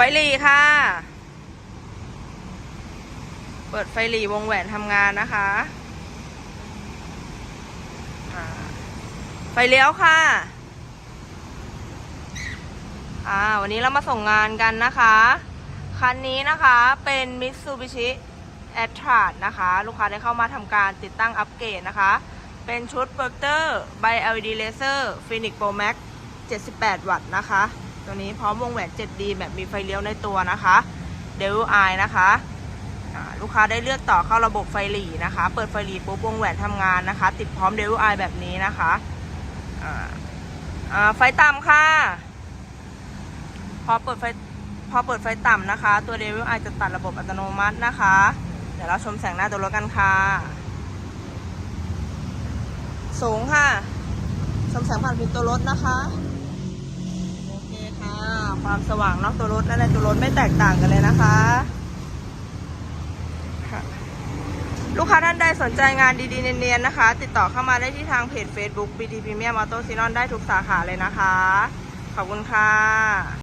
ไฟหลีค่ะ เปิดไฟหลีวงแหวนทำงานนะคะ ไฟเลี้ยวค่ะอ่าวันนี้เรามาส่งงานกันนะคะ คันนี้นะคะเป็น Mitsubishi a t t r a นะคะ ลูกค้าได้เข้ามาทำการติดตั้งอัปเกรดนะคะ เป็นชุดโปรเจคเตอร์ by LED Laser Phoenix Pro Max 78 วัตต์นะคะ ตัวนี้พร้อมวงแหวน 7D แบบมีไฟเลี้ยวในตัวนะคะ Devil Eye นะคะลูกค้าได้เลือกต่อเข้าระบบไฟหลีนะคะ เปิดไฟหลีปุ๊บวงแหวนทำงานนะคะ ติดพร้อม Devil Eye แบบนี้นะคะอ่าไฟต่ำค่ะ พอเปิดไฟพอเปิดไฟต่ำนะคะ ตัว Devil Eye จะตัดระบบอัตโนมัตินะคะ เดี๋ยวเราชมแสงหน้าตัวรถกันค่ะ สูงค่ะ ชมแสงผ่านพิมพ์ตัวรถนะคะ ความสว่างนอกตัวรถและในตัวรถไม่แตกต่างกันเลยนะคะลูกค้าท่านใดสนใจงานดีๆ เนียนๆนะคะ ติดต่อเข้ามาได้ที่ทางเพจ Facebook BT Premium Auto Sinon ได้ทุกสาขาเลยนะคะ ขอบคุณค่ะ